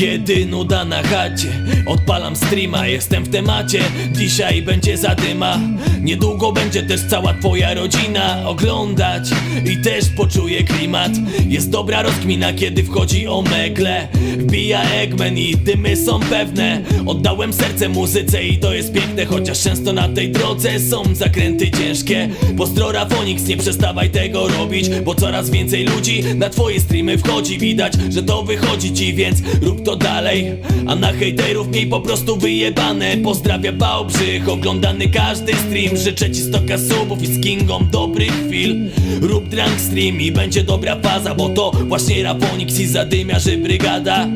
Kiedy nuda na chacie Odpalam streama, jestem w temacie. Dzisiaj będzie zadyma Niedługo będzie też cała twoja rodzina Oglądać. I też poczuje klimat Jest dobra rozkmina, kiedy wchodzi o megle. Wbija Eggman i dymy są pewne. Oddałem serce muzyce i to jest piękne Chociaż często na tej drodze są zakręty ciężkie. Postrora Fonix, nie przestawaj tego robić Bo coraz więcej ludzi na twoje streamy wchodzi. Widać, że to wychodzi ci, więc rób to dalej. A na hejterów miej po prostu wyjebane. Pozdrawia Bałbrzych, oglądany każdy stream. Życzę ci stoka subów i z Kingą dobrych chwil. Rób drunk stream i będzie dobra faza Bo to właśnie Rafonix i zadymiarzy brygada